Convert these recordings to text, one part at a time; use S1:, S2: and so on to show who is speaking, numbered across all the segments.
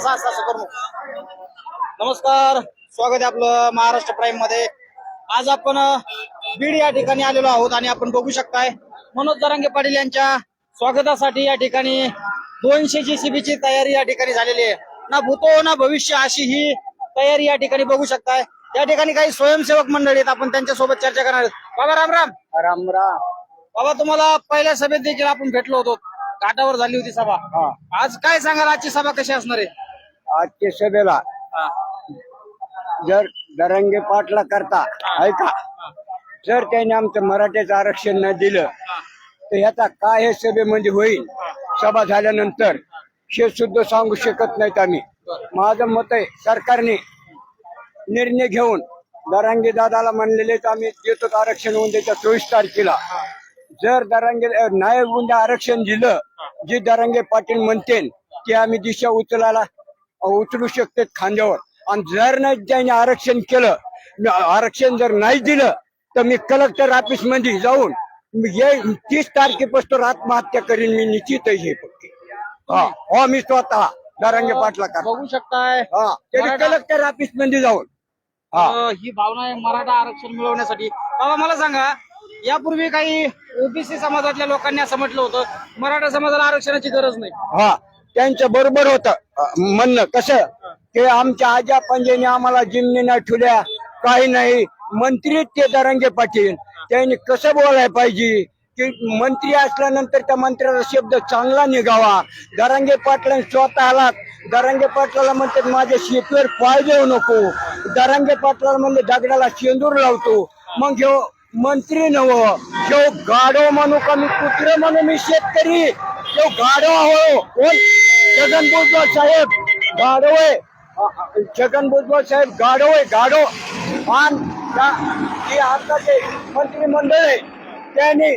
S1: असं असं असं करू नमस्कार. स्वागत आहे आपलं महाराष्ट्र प्राईममध्ये. आज आपण बीड या ठिकाणी आलेलो आहोत आणि आपण बघू शकताय मनोज जरांगे पाटील यांच्या स्वागतासाठी या ठिकाणी दोनशे ची तयारी या ठिकाणी झालेली आहे. ना भूतो ना भविष्य अशी ही तयारी या ठिकाणी बघू शकताय. या ठिकाणी काही स्वयंसेवक मंडळी आहेत आपण त्यांच्यासोबत चर्चा करणार आहोत. बाबा राम राम.
S2: राम राम.
S1: बाबा तुम्हाला पहिल्या सभेत देखील आपण भेटलो होतो. घाटावर झाली होती सभा. आज काय सांगाल आजची सभा कशी असणार आहे?
S2: आजच्या सभेला. जर दरंगे पाटला करता ऐका जर त्याने आमचं मराठ्याचं आरक्षण न दिलं तर ह्याचा काय हे सभेमध्ये होईल? सभा झाल्यानंतर हे सुद्धा सांगू शकत नाहीत आम्ही. माझं मत आहे सरकारने निर्णय घेऊन दरांगे दादाला म्हणलेलेच आम्ही देतो आरक्षण उद्याच्या चोवीस तारखेला. जर दरांगे नाही उद्या आरक्षण दिलं जे दरांगे पाटील म्हणते ते आम्ही दिशा उचलायला उचलू शकते खांद्यावर. आणि जर नाही त्याने आरक्षण केलं आरक्षण जर नाही दिलं तर मी कलेक्टर ऑफिसमध्ये जाऊन तीस तारखेपासून आत्महत्या करीन मी निश्चित हे हा हो मी स्वतः दरांगे पाटला का
S1: बघू शकताय.
S2: कलेक्टर ऑफिसमध्ये जाऊन. हा.
S1: ही भावना आहे मराठा आरक्षण मिळवण्यासाठी. बाबा मला सांगा यापूर्वी काही ओबीसी समाजातल्या लोकांनी असं म्हटलं होतं मराठा समाजाला आरक्षणाची गरज नाही.
S2: हा. त्यांचं बरोबर होत. म्हणणं कसं? की आमच्या आजा पंजाने आम्हाला जिमनी नाही ठुल्या काही नाही. मंत्री ते दरंगे पाटील. त्यांनी कसं बोलायला पाहिजे? की मंत्री असल्यानंतर त्या मंत्र्याचा शब्द चांगला निघावा. दरंगे पाटलांनी स्वतःला दरंगे पाटलाला म्हणतात माझ्या शेतीवर पाय देऊ नको. दरंगे पाटलाला म्हणजे दगडाला शेंदूर लावतो. मग ह्यो मंत्री नव ह्यो गाडो म्हणू का मी कुत्र म्हणू मी शेतकरी. जो गाडो हो कोण? छगन भुजबळ साहेब गाडो आहे. छगन भुजबळ साहेब गाडो आहे गाडो आणि आताचे मंत्रिमंडळ आहे. त्यांनी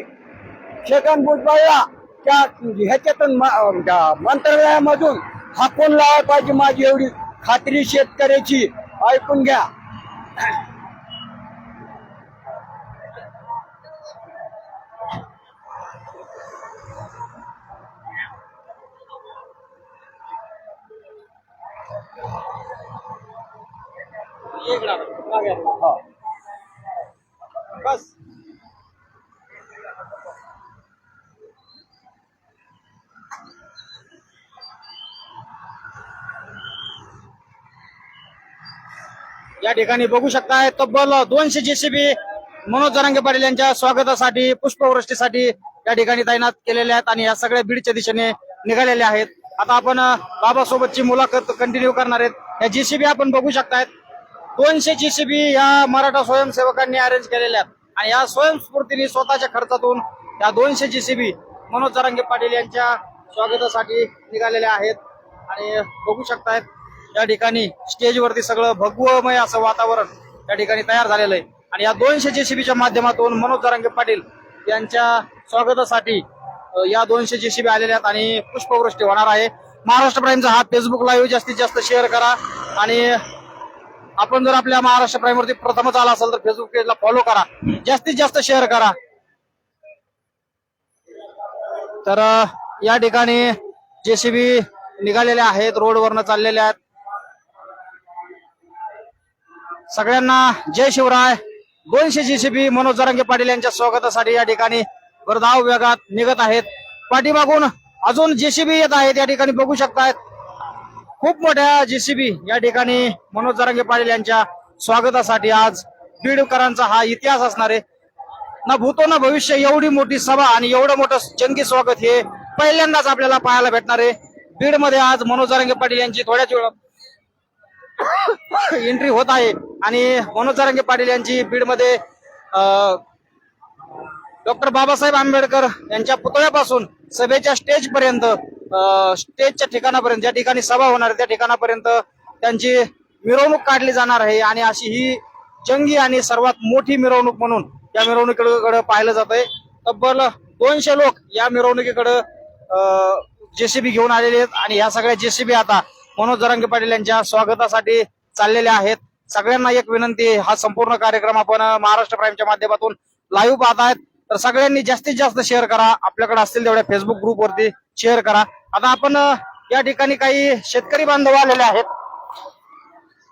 S2: छगन भुजबळला त्या ह्याच्यातून मंत्रालयामधून हाकून लावायला पाहिजे माझी एवढी खात्री शेतकऱ्याची. ऐकून घ्या
S1: एक लाख. मागे आहे.
S2: हा.
S1: बस या ठिकाणी बघू शकताय तब्बल दोनशे जेसीबी मनोज जरांगे पाटील यांच्या स्वागतासाठी पुष्पवृष्टीसाठी या ठिकाणी तैनात केलेल्या आहेत आणि या सगळ्या बीडच्या दिशेने निघालेले आहेत. आता आपण बाबासोबतची मुलाखत कंटिन्यू करणार आहेत. या जीसीबी आपण बघू शकतायत. दोनशे जीसीबी या मराठा स्वयंसेवकांनी अरेंज केलेल्या आहेत. आणि या स्वयंस्फूर्तीने स्वतःच्या खर्चातून या दोनशे जीसीबी मनोज जरांगे पाटील यांच्या स्वागतासाठी निघालेल्या आहेत. आणि बघू शकतायत या ठिकाणी स्टेजवरती सगळं भगवमय असं वातावरण या ठिकाणी तयार झालेलं आहे. आणि या दोनशे जेसीबीच्या माध्यमातून मनोज जरांगे पाटील यांच्या स्वागतासाठी या दोनशे जेसीबी आलेल्या आहेत आणि पुष्पवृष्टी होणार आहे. महाराष्ट्र प्राईमचा हा फेसबुक लाईव्ह जास्तीत जास्त शेअर करा. आणि आपण जर आपल्या महाराष्ट्र प्राईमवरती प्रथमच आला असेल तर फेसबुक पेजला फॉलो करा. जास्तीत जास्त शेअर करा. तर या ठिकाणी जेसीबी निघालेले आहेत रोडवरनं चाललेल्या आहेत. सगळ्यांना जय शिवराय. दोनशे जेसीबी मनोज जरांगे पाटील यांच्या स्वागतासाठी या ठिकाणी वर्धाव विभागात निघत आहेत. पाठीमागून अजून जेसीबी येत आहेत या ठिकाणी बघू शकतायत. खूप मोठ्या जेसीबी या ठिकाणी मनोज जरांगे पाटील यांच्या स्वागतासाठी आज बीडकरांचा हा इतिहास असणार आहे. ना भूतो ना भविष्य एवढी मोठी सभा आणि एवढं मोठं जंगी स्वागत हे पहिल्यांदाच आपल्याला पाहायला भेटणार आहे. बीडमध्ये आज मनोज जरांगे पाटील यांची थोड्याच वेळात एंट्री होत आहे. आणि मनोज जरांगे पाटील यांची बीडमध्ये डॉक्टर बाबासाहेब आंबेडकर यांच्या पुतळ्यापासून सभेच्या स्टेज पर्यंत स्टेजच्या ठिकाणापर्यंत ज्या ठिकाणी सभा होणार आहे त्या ठिकाणापर्यंत त्यांची मिरवणूक काढली जाणार आहे आणि अशी ही जंगी आणि सर्वात मोठी मिरवणूक म्हणून या मिरवणुकीकडे पाहिलं जात आहे. तब्बल दोनशे लोक या मिरवणुकीकडे जेसीबी घेऊन आलेले आहेत आणि या सगळ्या जेसीबी आता मनोज जरांगे पाटील यांच्या स्वागतासाठी चाललेल्या आहेत. सगळ्यांना एक विनंती हा संपूर्ण कार्यक्रम आपण महाराष्ट्र प्राईमच्या माध्यमातून लाईव्ह आहेत. तर सगळ्यांनी जास्तीत जास्त शेअर करा. आपल्याकडे असतील तेवढ्या फेसबुक ग्रुपवरती शेअर करा. आता आपण या ठिकाणी काही शेतकरी बांधव आलेले आहेत.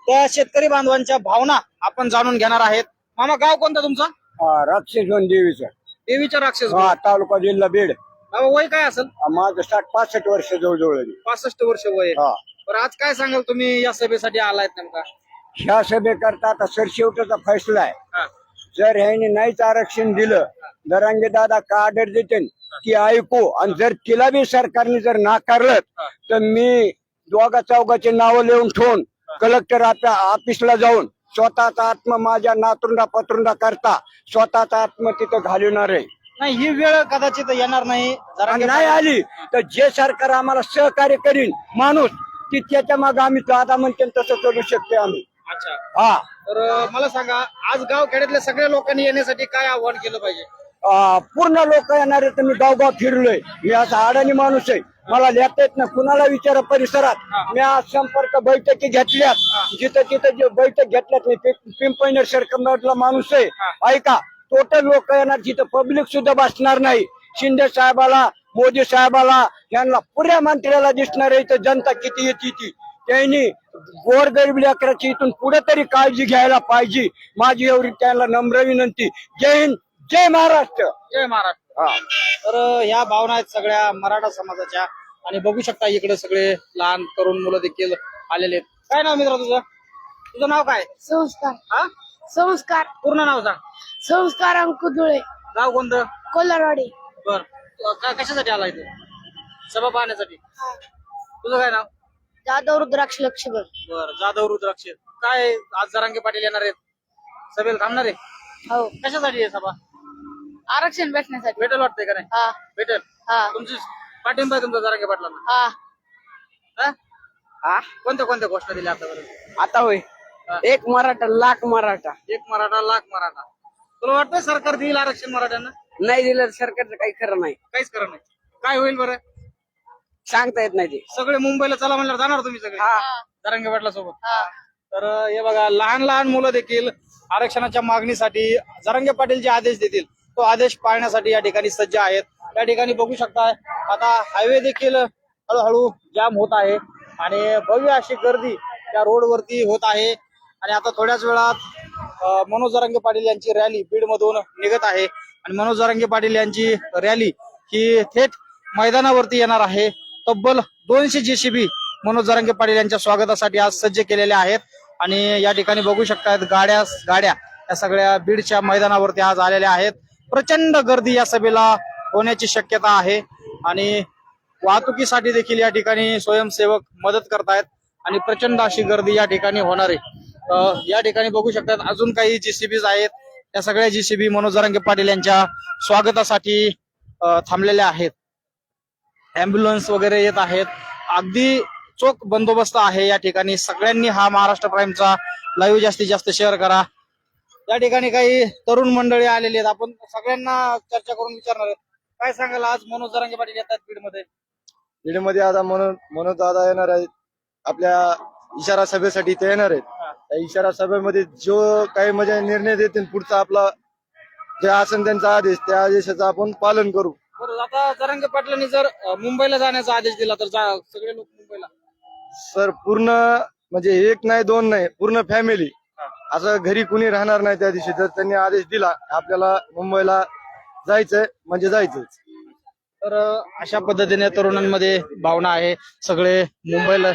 S1: त्या शेतकरी बांधवांच्या भावना आपण जाणून घेणार आहेत. मामा गाव कोणतं तुमचं?
S2: हा, राक्षसवन देवीचं.
S1: देवीच्या राक्षस
S2: हा तालुका जिल्हा बीड.
S1: बाबा वय काय असेल?
S2: माझं साठ पासष्ट वर्ष जवळजवळ आहे.
S1: पासष्ट वर्ष वय आहे.
S2: हा.
S1: बरं आज काय सांगाल तुम्ही या सभेसाठी आलायत नेमका?
S2: ह्या सभेकरता आता सरशेवटाचा फैसला आहे.
S1: हा.
S2: जर ह्याने नाहीच आरक्षण दिलं दरांगे दादा का ऑर्डर देते ती ऐकू. आणि जर तिला बी सरकारने जर नाकारलं तर मी दोघा चौघाचे नाव लिहून ठेवून कलेक्टर ऑफिसला जाऊन स्वतःचा आत्मा माझ्या नातरुंडा पत्रुंडा करता स्वतःचा आत्मा तिथं घालवणार आहे.
S1: नाही ही वेळ कदाचित येणार नाही.
S2: नाही आली तर जे सरकार आम्हाला सहकार्य करीन माणूस की त्याच्यामागे आम्ही दादा म्हणते तसं करू शकते आम्ही.
S1: अच्छा.
S2: हा.
S1: तर मला सांगा आज गाव खेड्यातल्या सगळ्या लोकांनी येण्यासाठी काय आव्हान केलं पाहिजे?
S2: अं, पूर्ण लोक येणार तर मी गावगाव फिरलोय. मी असा अडाणी माणूस आहे. मला लिहिता येत ना कुणाला विचारा परिसरात? मी आज संपर्क बैठकी घेतल्यात. जिथं तिथं जे बैठक घेतल्यात मी पिं- पिंपळनेर सरकमला माणूस आहे. ऐका टोटल लोक येणार जिथं पब्लिक सुद्धा बसणार नाही. शिंदे साहेबाला मोदी साहेबाला यांना पुऱ्या मंत्र्याला दिसणार आहे इथं जनता किती येते ती. त्यांनी गोरगरीब लेकराची इथून पुढे तरी काळजी घ्यायला पाहिजे. माझी एवढी त्यांना नम्र विनंती. जय हिंद जय महाराष्ट्र.
S1: जय महाराष्ट्र.
S2: हा.
S1: तर ह्या भावना आहेत सगळ्या मराठा समाजाच्या. आणि बघू शकता इकडे सगळे लहान तरुण मुलं देखील आलेले आहेत. काय नाव मित्र तुझं? तुझं नाव काय?
S3: संस्कार.
S1: हा?
S3: संस्कार.
S1: पूर्ण नाव सांग.
S3: संस्कार अंकुधुळे
S1: गाव कोणतं?
S3: कोलारवाडी.
S1: बर. कशासाठी आला इथे? सभा पाहण्यासाठी. तुझं काय नाव?
S3: जाधव रुद्राक्ष लक्ष्मण
S1: बर जाधव रुद्राक्ष. काय आज जरांगे पाटील येणार आहेत? सभेला थांबणार आहे?
S3: हो.
S1: कशासाठी आहे सभा?
S3: आरक्षण भेटण्यासाठी.
S1: भेटेल वाटतंय का नाही?
S3: हा.
S1: भेटेल.
S3: हा.
S1: तुमची पाठिंबा आहे तुमचा जरांगे पाटलांना.
S3: हा.
S1: हा?
S4: हा?
S1: कोणत्या कोणत्या गोष्टी दिल्या आतापर्यंत
S4: आता होय.
S1: हा.
S4: एक मराठा लाख मराठा.
S1: एक मराठा लाख मराठा. तुला वाटतंय सरकार देईल आरक्षण मराठ्यांना?
S4: नाही दिलं तर सरकारचं काही खरं नाही.
S1: काहीच करत नाही. काय होईल बरं?
S4: सांगता येत नाही ते.
S1: सगळे मुंबईला चला म्हणल्यावर जाणार तुम्ही सगळे. जरांगे पाटला सोबत तर हे बघा लहान लहान मुलं देखील आरक्षणाच्या मागणीसाठी जरांगे पाटील जे आदेश देतील तो आदेश पाळण्यासाठी या ठिकाणी सज्ज आहेत. या ठिकाणी बघू शकता आता हायवे देखील हळूहळू जाम होत आहे आणि भव्य अशी गर्दी त्या रोडवरती होत आहे. आणि आता थोड्याच वेळात मनोज जरांगे पाटील यांची रॅली बीड मधून निघत आहे. आणि मनोज जरांगे पाटील यांची रॅली ही थेट मैदानावरती येणार आहे. तब्बल दोनशे जेसीबी मनोज जरांगे पाटील यांच्या स्वागतासाठी आज सज्ज केलेल्या आहेत. आणि या ठिकाणी बघू शकतात गाड्या गाड्या या सगळ्या बीडच्या मैदानावरती आज आलेल्या आहेत. प्रचंड गर्दी या सभेला होण्याची शक्यता आहे. आणि वाहतुकीसाठी देखील या ठिकाणी स्वयंसेवक मदत करतायत आणि प्रचंड अशी गर्दी या ठिकाणी होणार आहे. या ठिकाणी बघू शकतात अजून काही जीसीबीज आहेत. त्या सगळ्या जीसीबी मनोज जरांगे पाटील यांच्या स्वागतासाठी थांबलेल्या आहेत. अँब्युलन्स वगैरे येत आहेत. अगदी चोख बंदोबस्त आहे या ठिकाणी. सगळ्यांनी हा महाराष्ट्र प्राईमचा लाईव्ह जास्तीत जास्त शेअर करा. या ठिकाणी काही तरुण मंडळी आलेली आहेत. आपण सगळ्यांना चर्चा करून विचारणार आहेत. काय सांगाल आज? मनोज जरांगे पाटील येतात बीडमध्ये.
S5: बीडमध्ये आता मनोज मनोज दादा येणार आहेत. आपल्या इशारा सभेसाठी ते येणार आहेत. त्या इशारा सभेमध्ये जो काही म्हणजे निर्णय देतील पुढचा आपला जे असेल त्यांचा आदेश त्या आदेशाचं आपण पालन करू.
S1: बरं आता जरांगे पाटलांनी जर अं, मुंबईला जाण्याचा आदेश दिला तर जा- सगळे लोक मुंबईला
S5: सर पूर्ण म्हणजे एक नाही दोन नाही पूर्ण फॅमिली असं घरी कुणी राहणार नाही त्या दिवशी जर त्यांनी आदेश दिला आपल्याला मुंबईला जायचंय म्हणजे जायचंच
S1: तर अं, अशा पद्धतीने तरुणांमध्ये भावना आहे सगळे मुंबईला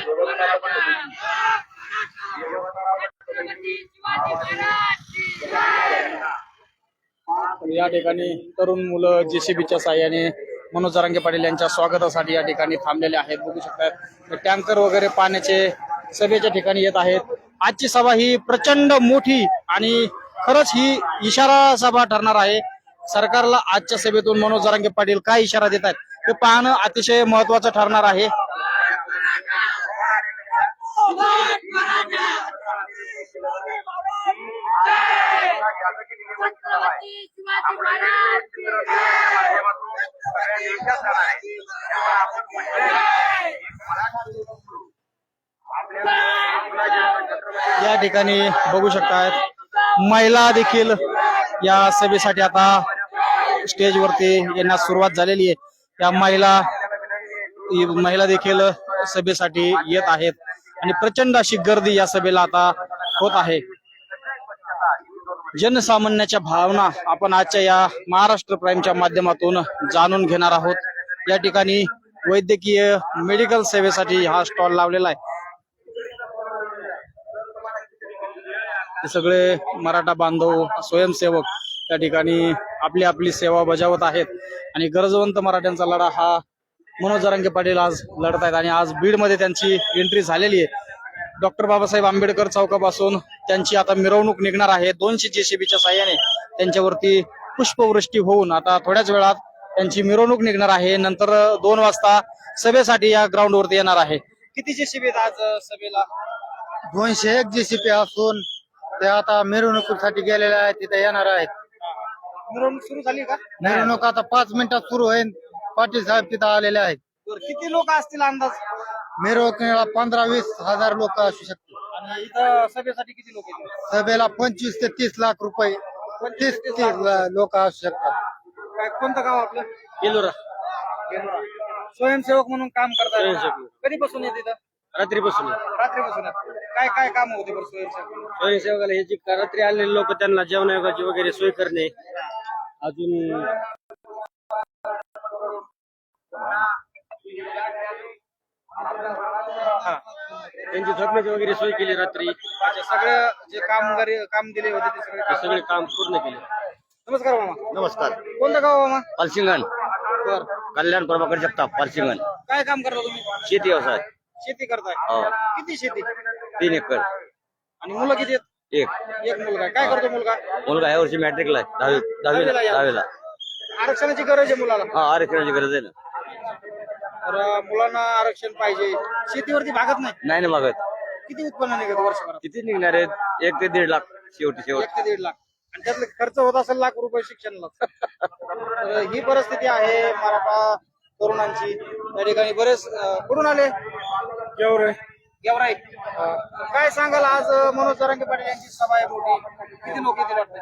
S1: या ठिकाणी तरुण मुलं जेसीबीच्या साह्याने मनोज जरांगे पाटील यांच्या स्वागतासाठी या ठिकाणी थांबलेले आहेत. बघू शकतात टँकर वगैरे पाण्याचे सभेच्या ठिकाणी येत आहेत. आजची सभा ही प्रचंड मोठी आणि खरंच ही इशारा सभा ठरणार आहे. सरकारला आजच्या सभेतून मनोज जरांगे पाटील काय इशारा देत आहेत ते पाहणं अतिशय महत्वाचं ठरणार आहे. या ठिकाणी बघू शकतात महिला देखील या सभेसाठी आता स्टेजवरती येण्यास सुरुवात झालेली आहे. या महिला महिला देखील सभेसाठी येत आहेत. आणि प्रचंड अशी गर्दी या सभेला आता होत आहे. जनसामान्याच्या भावना आपण आजच्या या महाराष्ट्र प्राईमच्या माध्यमातून जाणून घेणार आहोत. या ठिकाणी वैद्यकीय मेडिकल सेवेसाठी हा स्टॉल लावलेला आहे. सगळे मराठा बांधव स्वयंसेवक त्या ठिकाणी आपली आपली सेवा बजावत आहेत. आणि गरजवंत मराठ्यांचा लढा हा मनोज रंगे पाटील आज लढत आहेत आणि आज बीडमध्ये त्यांची एंट्री झालेली आहे. डॉक्टर बाबासाहेब आंबेडकर चौकापासून त्यांची आता मिरवणूक निघणार आहे. दोनशे जेसीबीच्या साह्याने त्यांच्यावरती पुष्पवृष्टी होऊन आता थोड्याच वेळात त्यांची मिरवणूक निघणार आहे. नंतर दोन वाजता सभेसाठी या ग्राउंड वरती येणार आहे. किती जेसीबी आहेत आज सभेला?
S5: दोनशे एक जेसीपी असून ते आता मिरवणुकीसाठी गेलेले आहेत तिथे येणार आहेत.
S1: मिरवणूक सुरू झाली का?
S5: मिरवणूक आता पाच मिनिटात सुरू होईल. पाटील साहेब तिथं आलेले आहेत.
S1: किती लोक असतील अंदाज?
S5: मिरवणुकीला पंधरा वीस हजार लोक असू शकतात
S1: आणि इथं सभेसाठी किती लोक येतील?
S5: सभेला पंचवीस ते तीस लाख रुपये तीस तीस लोक असू शकतात.
S1: काय कोणतं गाव आपलं? गेलोरा स्वयंसेवक म्हणून काम करतात कधीपासून येत इथं?
S6: रात्रीपासून.
S1: रात्रीपासून येत. काय काय काम होते बरं स्वयंसेवक? म्हणून?
S6: स्वयंसेवकाला हे जी रात्री आलेले लोक त्यांना जेवणाची वगैरे सोय करणे. अजून त्यांची झोपण्याची वगैरे सोय केली रात्री.
S1: अच्छा सगळं जे कामगारी काम दिले होते ते सगळे काम
S6: सगळे काम पूर्ण केले.
S1: नमस्कार मामा.
S6: नमस्कार.
S1: कोणतं गाव मामा?
S6: पालसिंगण
S1: बर.
S6: कल्याण प्रभाकर जगताप पालसिंगण
S1: काय काम करता तुम्ही?
S6: शेती व्यवसाय.
S1: शेती करताय.
S6: हो.
S1: किती शेती?
S6: तीन एकर.
S1: आणि मुलं किती आहेत?
S6: एक.
S1: एक मुलगा. आहे. काय करतो मुलगा?
S6: मुलगा या वर्षी मॅट्रिकला आहे. दहावी दहावीला.
S1: दहावीला. आरक्षणाची गरज आहे मुलाला.
S6: हा आरक्षणाची गरज आहे ना.
S1: तर मुलांना आरक्षण पाहिजे. शेतीवरती भागत नाही?
S6: नाही ना मागत
S1: किती उत्पन्न निघत वर्षभरात?
S6: किती निघणार आहेत? एक ते दीड लाख शेवटी शेवट.
S1: एक ते दीड लाख. आणि त्यातले खर्च होत असेल लाख रुपये शिक्षणाला. तर ही परिस्थिती आहे मराठा तरुणांची. त्या ठिकाणी बरेच अं, कुठून आले?
S5: गेवरे
S1: गेवराई. काय सांगाल आज मनोज जरांगे पाटील यांची सभा आहे मोठी. किती लोक येतील वाटते?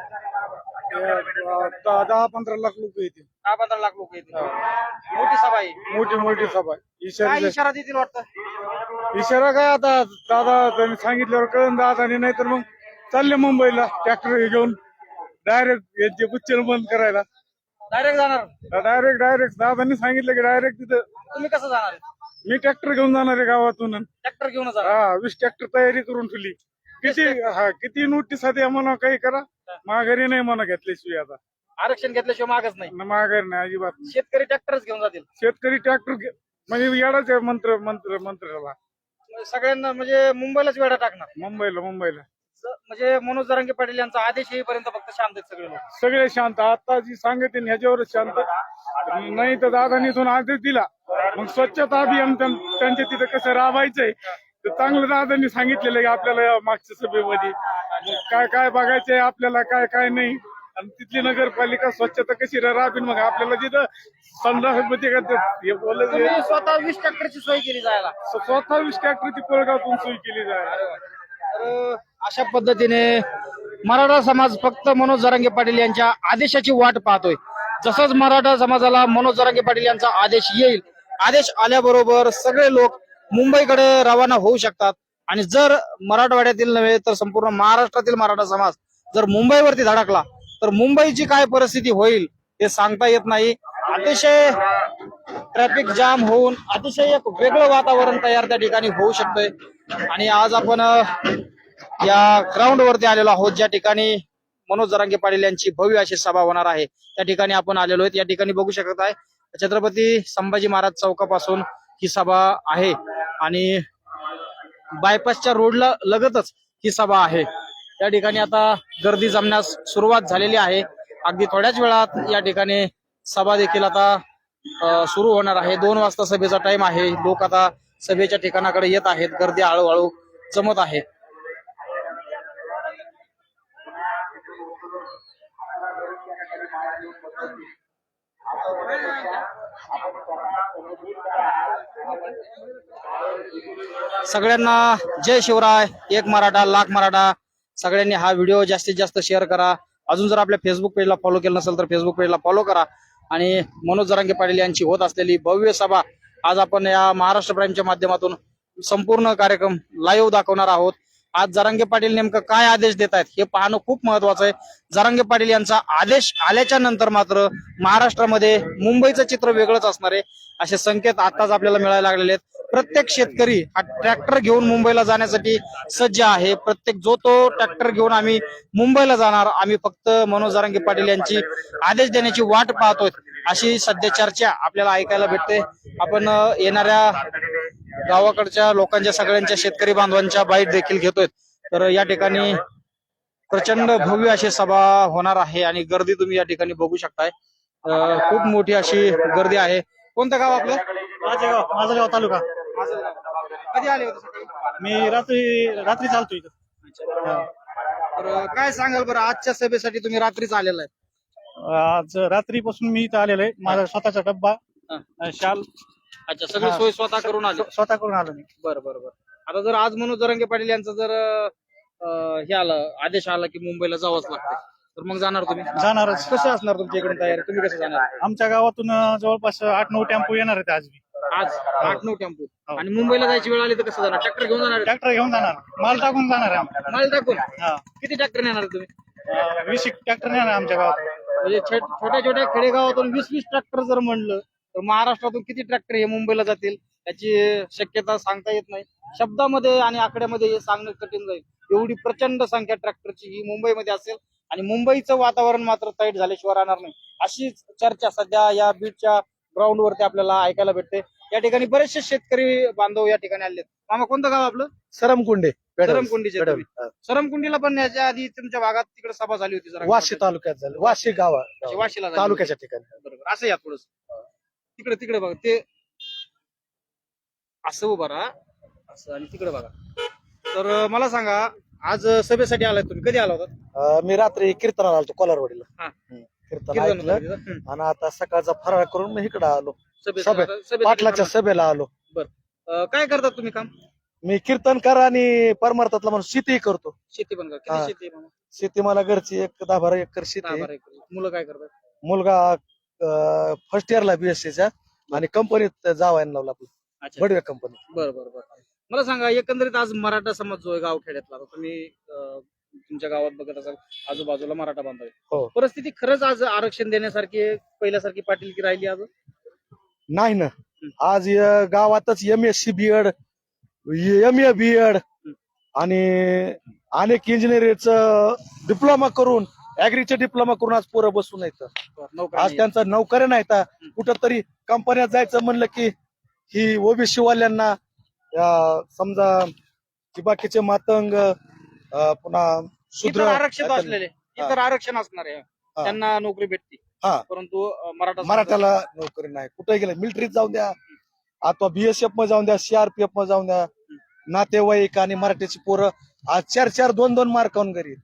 S5: दहा पंधरा लाख लोक येतील.
S1: दहा पंधरा लाख लोक येतील. मोठी सभा आहे.
S5: मोठी मोठी सभा
S1: काय इशारा देतील वाटतं?
S5: इशारा काय आता? दादा त्यांनी सांगितल्यावर कळून दादानी नाही तर मग चालले मुंबईला ट्रॅक्टर घेऊन डायरेक्ट यांचे बुच्चल बंद करायला.
S1: डायरेक्ट जाणार.
S5: डायरेक्ट डायरेक्ट दादांनी सांगितलं की डायरेक्ट तिथं
S1: तुम्ही कसं जाणार
S5: मी ट्रॅक्टर घेऊन जाणार आहे गावातून.
S1: ट्रॅक्टर घेऊन जाणार.
S5: हा वीस ट्रॅक्टर तयारी करून ठेवली. किती हा किती नोटीस आधी म्हणा काही करा. माघारी नाही म्हणा घेतल्याशिवाय आता.
S1: आरक्षण घेतल्याशिवाय मागच नाही.
S5: न माघारी नाही अजिबात नाही.
S1: शेतकरी ट्रॅक्टरच घेऊन जातील.
S5: शेतकरी ट्रॅक्टर म्हणजे येडाच आहे मंत्र मंत्र मंत्र्याला
S1: सगळ्यांना म्हणजे मुंबईलाच वेळा टाकणार.
S5: मुंबईला मुंबईला.
S1: स- म्हणजे मनोज जरांगे पाटील यांचा आदेश येईपर्यंत फक्त शांत आहेत सगळे लोक.
S5: सगळे शांत. आता जी सांगते ह्याच्यावरच शांत. नाही तर दादानी इथून आदेश दिला. मग स्वच्छता अभियान त्यां- त्यांच्या तिथं कसं राबायचंय चांगलं दादांनी सांगितलेलं आहे की आपल्याला मागच्या सभेमध्ये. काय काय बघायचंय आपल्याला काय काय नाही. आणि तिथली नगरपालिका स्वच्छता कशी राबीन मग आपल्याला का ते- हे बोलत
S1: स्वतः वीस ट्रॅक्टरची सोय केली जायला.
S5: स्वतः वीस ट्रॅक्टरची कोळगावतून सोय केली जाय
S1: तर अशा पद्धतीने मराठा समाज फक्त मनोज जरांगे पाटील यांच्या आदेशाची वाट पाहतोय. जसंच मराठा समाजाला मनोज जरांगे पाटील यांचा आदेश येईल आदेश आल्याबरोबर सगळे लोक मुंबईकडे रवाना होऊ शकतात. आणि जर मराठवाड्यातील नव्हे तर संपूर्ण महाराष्ट्रातील मराठा समाज जर मुंबईवरती धडकला तर मुंबईची काय परिस्थिती होईल हे सांगता येत नाही. अतिशय ट्रॅफिक जाम होऊन अतिशय एक वेगळं वातावरण तयार त्या ठिकाणी होऊ शकतंय. आणि आज आपण या ग्राउंड वरती आलेलो आहोत. ज्या ठिकाणी मनोज जरांगे पाटील यांची भव्य अशी सभा होणार आहे त्या ठिकाणी आपण आलेलो आहेत. या ठिकाणी बघू शकत आहे छत्रपती संभाजी महाराज चौकापासून ही सभा आहे. आणि बायपासच्या रोडला लगतच ही सभा आहे. त्या ठिकाणी आता गर्दी जमण्यास सुरुवात झालेली आहे. अगदी थोड्याच वेळात या ठिकाणी सभा देखील आता सुरू होणार आहे. दोन वाजता सभेचा टाइम आहे. लोक आता सभेच्या ठिकाणाकडे येत आहेत. गर्दी हळूहळू जमत आहे. सगळ्यांना जय शिवराय एक मराठा लाख मराठा. सगळ्यांनी हा व्हिडिओ जास्तीत जास्त शेअर करा. अजून जर आपल्या फेसबुक पेजला फॉलो केलं नसेल तर फेसबुक पेजला फॉलो करा. आणि मनोज जरांगे पाटील यांची होत असलेली भव्य सभा. आज आपण या महाराष्ट्र प्राईमच्या माध्यमातून संपूर्ण कार्यक्रम लाईव्ह दाखवणार आहोत. आज जरांगे पाटील नेमकं काय आदेश देत आहेत हे पाहणं खूप महत्वाचं आहे. जरांगे पाटील यांचा आदेश आल्याच्यानंतर मात्र महाराष्ट्रामध्ये मुंबईचं चित्र वेगळंच असणार आहे. असे संकेत आताच आपल्याला मिळायला लागलेले आहेत. प्रत्येक शेतकरी हा ट्रॅक्टर घेऊन मुंबईला जाण्यासाठी सज्ज आहे. प्रत्येक जो तो ट्रॅक्टर घेऊन आम्ही मुंबईला जाणार आम्ही फक्त मनोज जरांगे पाटील यांची आदेश देण्याची वाट पाहतोय. अशी सध्या चर्चा आपल्याला ऐकायला भेटते. आपण येणाऱ्या गावाकडच्या लोकांच्या सगळ्यांच्या शेतकरी बांधवांच्या बाईट देखील घेतोय तर या ठिकाणी प्रचंड भव्य अशी सभा होणार आहे आणि गर्दी तुम्ही या ठिकाणी बघू शकताय. खूप मोठी अशी गर्दी आहे. कोणतं गाव आपलं?
S7: माझं माझं गाव तालुका.
S1: कधी आले होते?
S7: मी रात्री रात्री चालतो इथं.
S1: तर काय सांगाल बरं आजच्या सभेसाठी तुम्ही रात्रीच आलेला आहे?
S7: आज रात्रीपासून मी इथं आलेलो आहे. माझा स्वतःचा डब्बा शाल
S1: अच्छा सगळी
S7: हा.
S1: सोय स्वतः करून आले.
S7: स्व- स्वतः करून आलो मी.
S1: बरं बरं बरं. आता जर आज मनोज जरांगे पाटील यांचं जर अं, हे आलं आदेश आला की मुंबईला जावंच लागतं तर मग जाणार तुम्ही?
S7: जाणारच.
S1: कसं असणार तुमच्या इकडून तयारी? तुम्ही कसं जाणार?
S7: आमच्या गावातून अं, जवळपास आठ नऊ टेम्पो येणार आहेत आज मी
S1: आज आठ नऊ टेम्पो.
S7: हो.
S1: आणि मुंबईला जायची वेळ आली तर कसं जाणार? ट्रॅक्टर घेऊन जाणार
S7: ट्रॅक्टर घेऊन जाणार. माल टाकून जाणार आहे.
S1: माल टाकून?
S7: हा.
S1: किती ट्रॅक्टर नेणार तुम्ही?
S7: अं, वीस ट्रॅक्टर येणार आमच्या गावात.
S1: म्हणजे छे- छोट्या छोट्या खेडेगावातून वीस वीस ट्रॅक्टर जर म्हणलं तर महाराष्ट्रातून किती ट्रॅक्टर हे मुंबईला जातील याची शक्यता सांगता येत नाही. शब्दामध्ये आणि आकड्यामध्ये हे सांगणं कठीण जाईल. एवढी प्रचंड संख्या ट्रॅक्टरची ही मुंबईमध्ये असेल आणि मुंबईचं वातावरण मात्र तैट झाल्याशिवाय राहणार नाही. अशी चर्चा सध्या या बीचच्या ग्राउंड वरती आपल्याला ऐकायला भेटते. या ठिकाणी बरेचसे शेतकरी बांधव या ठिकाणी आले मामा कोणतं गाव आपलं?
S8: सरमकुंडे.
S1: सरमकुंडीचे. सरमकुंडीला पण याच्या आधी तुमच्या भागात तिकडे सभा झाली होती जरा.
S8: वाशी तालुक्यात झालं. वाशी गावा
S1: वाशीला.
S8: तालुक्याच्या ठिकाणी.
S1: बरोबर. असं या थोडस तिकडे तिकडे बघा ते असं उभं राहा असं आणि तिकडे बघा तर मला सांगा आज सभेसाठी आलाय तुम्ही कधी आला होता
S8: अं, मी रात्री कीर्तनाला आलो कोलारवाडीला
S1: हा.
S8: हम्म. कीर्तन
S1: कीर्तन
S8: ऐकलं
S1: होतं तिथं? हम्म.
S8: आणि आता सकाळचा फराळ करून मी इकडे आलो
S1: सभेत-
S8: पाटलाच्या सभेला आलो
S1: अं, काय करतात तुम्ही काम
S8: मी कीर्तनकार आणि परमार्थातला म्हणून शेती करतो
S1: शेती पण
S8: हा.
S1: शेती आहे मामा?
S8: शेती मला घरची एक दहा बारा एकर शेती
S1: दहा
S8: आहे.
S1: बारा एकर. मुलं काय करतात
S8: मुलगा फर्स्ट इयरला बीएससीच्या आणि कंपनीत जावायला लावला आपलं.
S1: अच्छा.
S8: बडवे कंपनी
S1: बरं बरं बरं. मला सांगा एकंदरीत आज मराठा समाज जो आहे गावखेड्यातला तुम्ही तुमच्या गावात बघत असाल आजूबाजूला मराठा बांधव.
S8: हो.
S1: परिस्थिती खरंच आज आरक्षण देण्यासारखी पहिल्यासारखी पाटील की राहिली आज?
S8: नाही ना. आज गावातच M S C B Ed M A B Ed आणि अनेक इंजिनिअरिंगच डिप्लोमा करून ऍग्रीचे डिप्लोमा करून आज पोरं बसून
S1: नोकऱ्या
S8: आज
S1: नाही.
S8: त्यांचा नोकऱ्या नाहीत. कुठं तरी कंपन्यात जायचं म्हणलं की ही ओबीसी वाल्यांना समजा की बाकीचे मातंग पुन्हा शूद्र
S1: इतर आरक्षित असलेले इतर आरक्षण असणार आहे. त्यांना नोकरी भेटते.
S8: हा.
S1: परंतु मराठा
S8: मराठ्याला नोकरी नाही. कुठे गेले मिलिटरीत जाऊन द्या. अथवा बीएसएफमध्ये जाऊन द्या सीआरपीएफमध्ये जाऊन द्या. नातेवाईक आणि मराठ्याची पोरं आज चार चार दोन दोन मार्कावून घरी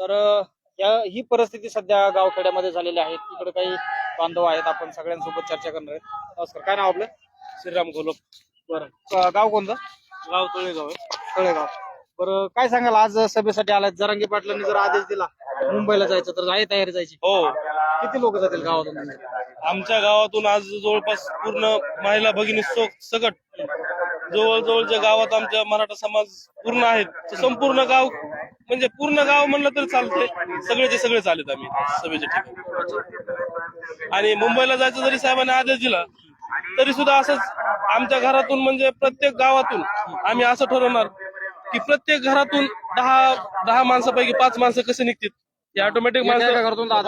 S1: तर या ही परिस्थिती सध्या गावखेड्यामध्ये झालेली आहे. तिकडे काही बांधव आहेत. आपण सगळ्यांसोबत चर्चा करणार आहे नमस्कार. काय नाव आपलं?
S6: श्रीराम गोलप.
S1: बरं. क- गाव कोणतं?
S6: गाव तळेगाव आहे.
S1: तळेगाव. बरं काय सांगाल? आज सभेसाठी आलाय. जरांगी पाटलांनी जर आदेश दिला मुंबईला जायचं तर आहे तयारी जायची.
S6: हो.
S1: किती लोक जातील गावातून?
S6: आमच्या गावातून आज जवळपास पूर्ण महिला भगिनी सो- सकट. जवळजवळच्या गावात आमच्या मराठा समाज पूर्ण आहेत संपूर्ण गाव म्हणजे पूर्ण गाव म्हणलं तरी चालते सगळेचे सगळे चालेत आम्ही. सभेच्या ठिकाणी. आणि मुंबईला जायचं जरी साहेबांनी आदेश दिला तरी सुद्धा असंच आमच्या घरातून म्हणजे प्रत्येक गावातून आम्ही असं ठरवणार की प्रत्येक घरातून दहा दहा माणसापैकी पाच माणसं कसे निघतील? हे ऑटोमॅटिक
S1: दहा-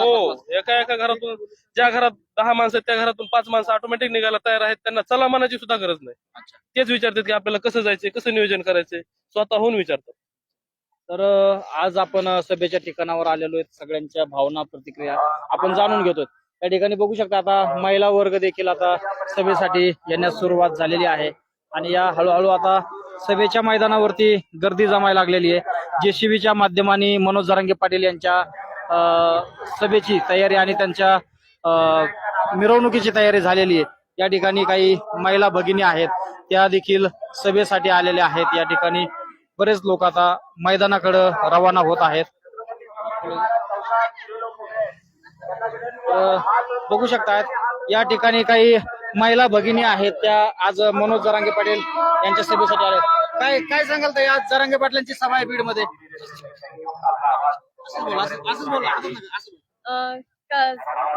S6: हो एका एका घरातून ज्या घरात दहा माणसं आहेत त्या घरातून पाच माणसं ऑटोमॅटिक निघायला तयार आहेत. त्यांना चला मनाची सुद्धा गरज नाही. तेच विचारतात की आपल्याला कसं जायचंय कसं नियोजन करायचंय? स्वतःहून विचारतात.
S1: तर आज आपण सभेच्या ठिकाणावर आलेलो आहेत सगळ्यांच्या भावना प्रतिक्रिया आपण जाणून घेतोय त्या ठिकाणी बघू शकता आता महिला वर्ग देखील आता सभेसाठी येण्यास सुरुवात झालेली आहे. आणि या हळूहळू आता सभेच्या मैदानावरती गर्दी जमायला लागलेली आहे. जेसीबीच्या माध्यमाने मनोज जरांगे पाटील यांच्या सभेची तयारी आणि त्यांच्या मिरवणुकीची तयारी झालेली आहे. या ठिकाणी काही महिला भगिनी आहेत. त्या देखील सभेसाठी आलेल्या आहेत. या ठिकाणी बरेच लोक आता मैदानाकडे रवाना होत आहेत. बघू शकतात. या ठिकाणी काही महिला भगिनी आहेत त्या आज मनोज जरांगे पाटील यांच्या सभेसाठी आल्या काय काय सांगाल ताई? आज जरांगे पाटलांची सभा आहे
S3: बीडमध्ये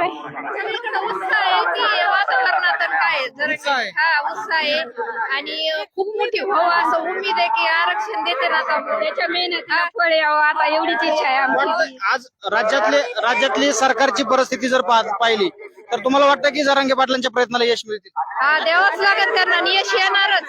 S3: उत्साह आहे की वातावरणात तर काय जर
S1: उत्साह आहे.
S3: हा उत्साह आहे. आणि खूप मोठी व्हावं असं उम्मीद आहे की आरक्षण देते ना आता. त्याच्या मेहनतीला फळ यावं. आता एवढीच इच्छा आहे आमची.
S1: आज राज्यातले राज्यातली सरकारची परिस्थिती जर पाह- पाहिली तर तुम्हाला वाटतं की जरांगे पाटलांच्या प्रयत्नाला यश मिळतील?
S3: हा लागत त्यांना आणि यश येणारच.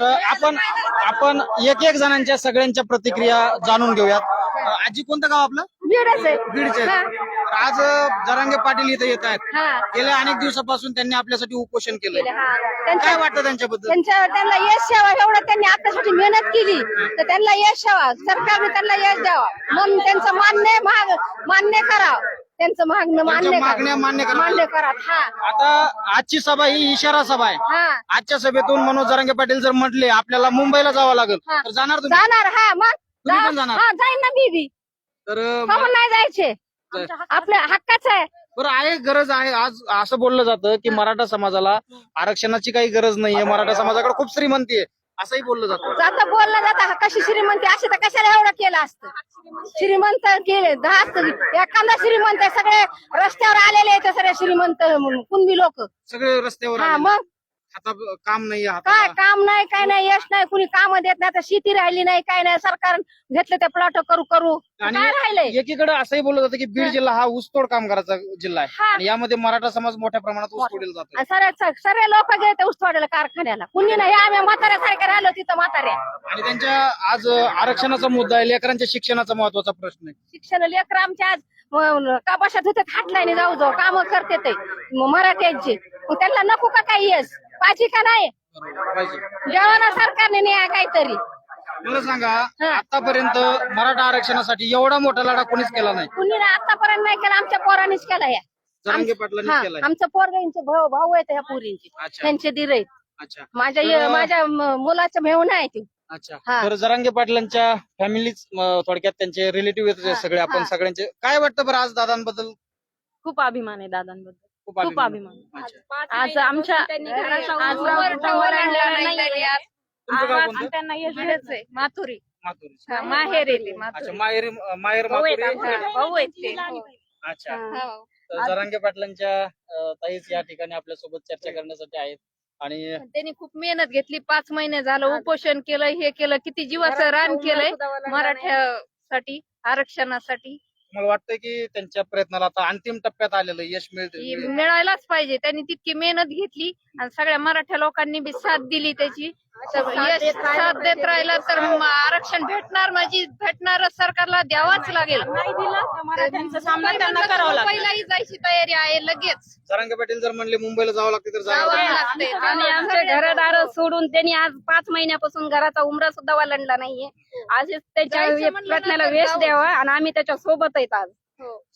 S1: तर आपण आपण एक एक जणांच्या सगळ्यांच्या प्रतिक्रिया जाणून घेऊयात. अं, आजी कोणतं गाव आपलं?
S3: बीडच आहे.
S1: बीडचे आहेत. तर आज अं, जरांगे पाटील इथे येत आहेत.
S3: हा.
S1: गेल्या अनेक दिवसापासून त्यांनी आपल्यासाठी उपोषण केलंय.
S3: हा.
S1: काय
S3: त्यांच्या
S1: वाटतं त्यांच्याबद्दल?
S3: त्यांच्या त्यांना यश यावं एवढं त्यांनी आपल्यासाठी मेहनत केली. तर त्यांना यश यावं. सरकारने त्यांना यश द्यावं. म्हणून त्यांचं मान्य माग मान्य करावं. त्यांचं मागणं मान्य
S1: त्यांच्या मागण्या
S3: करा.
S1: मान्य करा.
S3: मान्य करा. हा.
S1: आता आजची सभा ही इशारा सभा आहे.
S3: हा.
S1: आजच्या सभेतून मनोज जरांगे पाटील जर म्हटले आपल्याला मुंबईला जावं लागेल
S3: हा.
S1: तर जाणार तुम्ही?
S3: जाणार हा मग
S1: तुम्ही पण जाणार?
S3: हा जाईन ना मी बी.
S1: तर अं,
S3: नाही जायचे? आपल्या हक्काचं आहे.
S1: बरं आहे गरज आहे. आज असं बोललं जातं की मराठा समाजाला आरक्षणाची काही गरज नाहीये. मराठा समाजाकडे खूप श्रीमंती आहे. असंही बोललं जातं.
S3: जाता बोलला जाता हा कशी श्रीमंती अशी तर कशाला एवढं केलं असतं? श्रीमंत केले दहा असतं. एखादा श्रीमंत सगळे रस्त्यावर आलेले आहेत सगळे श्रीमंत म्हणून कुणबी लोक.
S1: सगळे रस्त्यावर
S3: हा
S1: आलेले.
S3: मग?
S1: हाता काम नाही
S3: काय
S1: हाताला.
S3: काम नाही काय नाही यश नाही कुणी काम देत नाही आता शेती राहिली नाही काय नाही सरकार घेतलं ते प्लॉट करू करू.
S1: आणि
S3: काय राहिलंय?
S1: एकीकडे असंही बोललं जातं की बीड जिल्हा हा ऊसतोड कामगाराचा जिल्हा आहे.
S3: हा.
S1: आणि यामध्ये मराठा समाज मोठ्या प्रमाणात ऊस तोडीला जातो
S3: आणि सर्व सर्व लोक गेले ऊसतोड्याला कारखान्याला. कुणी नाही आम्ही म्हाताऱ्यासारखे राहिलो तिथं म्हाताऱ्या
S1: आणि त्यांच्या आज आरक्षणाचा मुद्दा आहे लेकरांच्या शिक्षणाचा महत्त्वाचा प्रश्न आहे.
S3: शिक्षण लेकर आमच्या आज म- कपाशात होते हाटलाईने जाऊ जाऊ काम करते ते म- मराठ्यांची. मग त्यांना नको का काही यश? पाहिजे का नाही? जेवणा सरकारने न्याय काहीतरी.
S1: मला सांगा आतापर्यंत मराठा आरक्षणासाठी एवढा मोठा लढा कोणीच केला नाही.
S3: कुणी आतापर्यंत नाही केला आमच्या पोरांनीच केला या.
S1: जरांगे
S3: हा,
S1: पाटलांनी केलाय
S3: आमच्या पोरगांचे भाऊ भाऊ आहेत ह्या पोरींचे.
S1: अच्छा.
S3: त्यांचे दिर आहेत.
S1: अच्छा.
S3: माझ्या
S1: तर-
S3: माझ्या म- मुलाचं मेहून आहे ते.
S1: अच्छा.
S3: हा.
S1: तर जरांगे पाटलांच्या फॅमिलीच थोडक्यात त्यांचे रिलेटिव्ह येत सगळे आपण
S3: हा.
S1: सगळ्यांचे. काय वाटतं बरं आज दादांबद्दल?
S9: खूप अभिमान आहे दादांबद्दल.
S1: खूप
S9: खूप
S1: अभिमान.
S9: आज आमच्या आज
S1: तुमचं गाव कोणतं?
S9: त्यांना यश
S3: माथुरी.
S1: माथुरी.
S3: हा, माहेर येते
S1: अच्छा
S3: माथुरी.
S1: माहेर माहेर
S9: भाऊ आहेत
S1: माथुरी.
S9: आमचे.
S3: भाऊ आहेत ते.
S1: अच्छा.
S3: हो.
S1: तर जरांगे पाटलांच्या अं, ताईच या ठिकाणी आपल्यासोबत चर्चा करण्यासाठी आहेत. आणि
S3: त्यांनी खूप मेहनत घेतली. पाच महिने झालं उपोषण केलं हे केलं किती जीवाचं रान केलंय मराठ्यासाठी आरक्षणासाठी.
S1: मला वाटतं की त्यांच्या प्रयत्नाला आता अंतिम टप्प्यात आलेलं यश मिळते
S3: मिळायलाच पाहिजे. त्यांनी तितकी मेहनत घेतली आणि सगळ्या मराठ्या लोकांनी बी साथ दिली त्याची. साथ देत राहिलं तर आरक्षण भेटणार म्हणजे भेटणार सरकारला द्यावाच लागेल.
S9: नाही दिलं तर मराठ्यांचा सामना त्यांना करावा लागेल.
S3: पहिलाही जायची तयारी आहे लगेच.
S1: जरांगे पाटील जर म्हणले मुंबईला जावं लागते तर
S3: जावं लागतंय.
S9: आणि आमचे घरदार सोडून त्यांनी आज पाच महिन्यापासून घराचा उमरा सुद्धा वालंडला नाहीये. आज त्याच्या प्रयत्नाला वेश. द्यावा आणि आम्ही त्याच्या सोबत आहेत आज.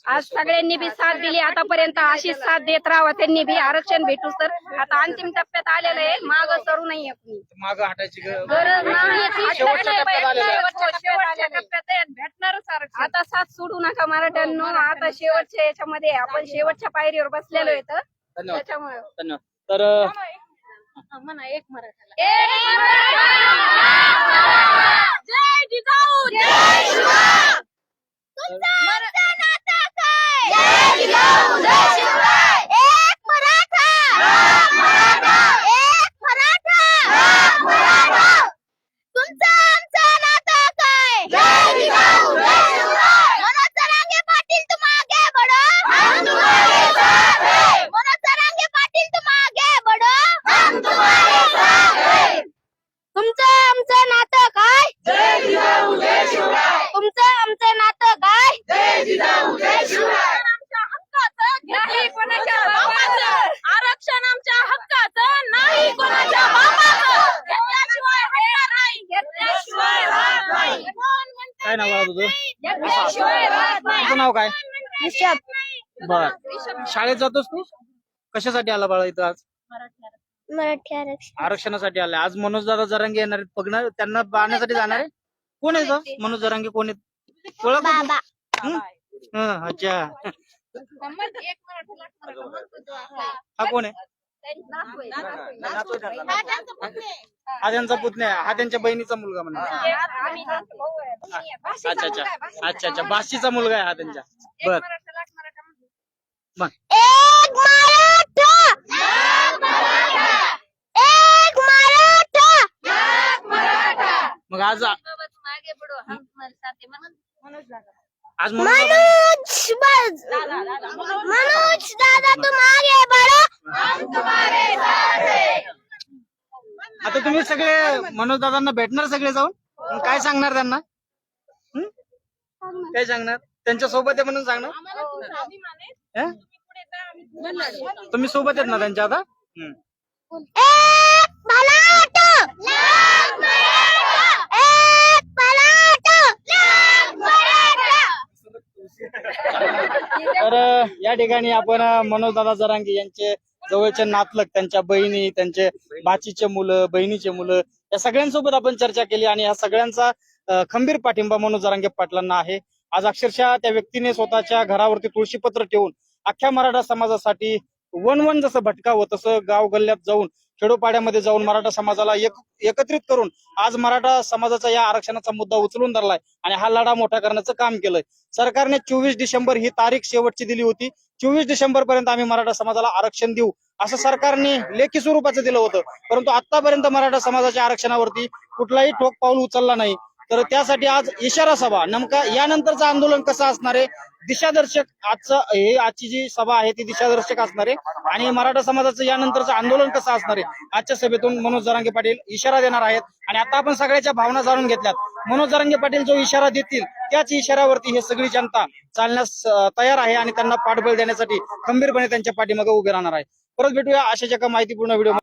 S9: आज सगळ्यांनी बी साथ दिली आतापर्यंत अशीच साथ देत राहावं त्यांनी बी आरक्षण भेटू तर आता अंतिम टप्प्यात आलेलं आहे माग सरू नाहीये कुणी
S1: माग हटायची
S9: गरज नाही.
S1: शेवटच्या टप्प्यात आलेलं आहे.
S9: शेवटच्या टप्प्यात आहे.
S3: भेटणारच आरक्षण.
S9: आता साथ सोडू नका मराठ्यांनो. आता शेवटच्या याच्यामध्ये आपण शेवटच्या पायरीवर बसलेलो आहे तर.
S1: धन्यवाद.
S9: त्याच्यामुळे.
S1: धन्यवाद. तर
S9: म्हणा एक मराठा!
S3: तुमचं आमचं नातं काय? नाही कोणाच्या बापाचं. आरक्षण आमच्या हक्काचं. नाही कोणाच्या बापाचं. घेतल्याशिवाय होणार नाही. घेतल्याशिवाय राहत नाही.
S1: काय नाव आहे तुझं?
S3: घेतल्याशिवाय राहत नाही.
S1: तुझं नाव काय?
S3: निषाद.
S1: बर. शाळेत जातोस तू? कशासाठी आला बाळा इथं आज?
S3: मराठी आरक्षण.
S1: आरक्षणासाठी आलाय आज मनोज दादा जरांगे येणार आहेत. बघणार त्यांना पाहण्यासाठी जाणार आहे. कोण आहे तो? मनोज जरांगे कोण आहेत? ओळख
S3: बाबा.
S1: अच्छा. हा. कोण आहे.
S3: हा त्यांचा पुतणे.
S1: हा त्यांचा पुतण्या आहे. हा त्यांच्या बहिणीचा मुलगा म्हणा.
S9: म्हणजे
S1: अच्छा
S9: मुलगा
S1: अच्छा. अच्छा. अच्छा बाशीचा मुलगा आहे हा त्यांच्या
S9: एक
S1: बर. मग. आज
S9: तुम्हारे
S1: आज मनोज
S3: मनोज बस मनोज! दादा तुम आगे बढ़ो। हम तुम्हारे साथ हैं।
S1: आता तुम्ही सगळे मनोज दादांना भेटणार सगळे जाऊन? काय सांगणार त्यांना? काय सांगणार? त्यांच्यासोबत आहे म्हणून सांगणार? हं? तुम्ही सोबत आहेत ना त्यांच्या आता हं.
S3: एक मराठा लाख मराठा एक मराठा लाख मराठा
S1: तर या ठिकाणी आपण मनोजदादा जरांगे यांचे जवळचे नातलग त्यांच्या बहिणी त्यांचे बाचीचे मुलं बहिणीचे मुलं या सगळ्यांसोबत आपण चर्चा केली आणि या सगळ्यांचा अ, खंबीर पाठिंबा मनोज जरांगे पाटलांना आहे. आज अक्षरशः त्या व्यक्तीने स्वतःच्या घरावरती तुळशीपत्र ठेवून अख्ख्या मराठा समाजासाठी वन वन जसं भटकावं तसं गाव गल्ल्यात जाऊन खेडोपाड्यामध्ये जाऊन मराठा समाजाला एक एकत्रित करून आज मराठा समाजाचा या आरक्षणाचा मुद्दा उचलून धरलाय आणि हा लढा मोठा करण्याचं काम केलंय. सरकारने चोवीस डिसेंबर ही तारीख शेवटची दिली होती. चोवीस डिसेंबर पर्यंत आम्ही मराठा समाजाला आरक्षण देऊ असं सरकारने लेखी स्वरूपाचं दिलं होतं. परंतु आतापर्यंत मराठा समाजाच्या आरक्षणावरती कुठलाही ठोक पाऊल उचलला नाही. तर त्यासाठी आज इशारा सभा. नेमका यानंतरचं आंदोलन कसं असणार आहे? दिशादर्शक आजचं हे आजची जी सभा आहे ती दिशादर्शक असणार आहे. आणि मराठा समाजाचं यानंतरचं आंदोलन कसं असणार आहे? आजच्या सभेतून मनोज जरांगे पाटील इशारा देणार आहेत. आणि आता आपण सगळ्याच्या भावना जाणून घेतल्यात. मनोज जरांगे पाटील जो इशारा देतील त्याच इशाऱ्यावरती हे सगळी जनता चालण्यास तयार आहे आणि त्यांना पाठबळ देण्यासाठी खंबीरपणे त्यांच्या पाठीमागे उभे राहणार आहे. परत भेटूया अशाच्या एका माहितीपूर्ण व्हिडिओ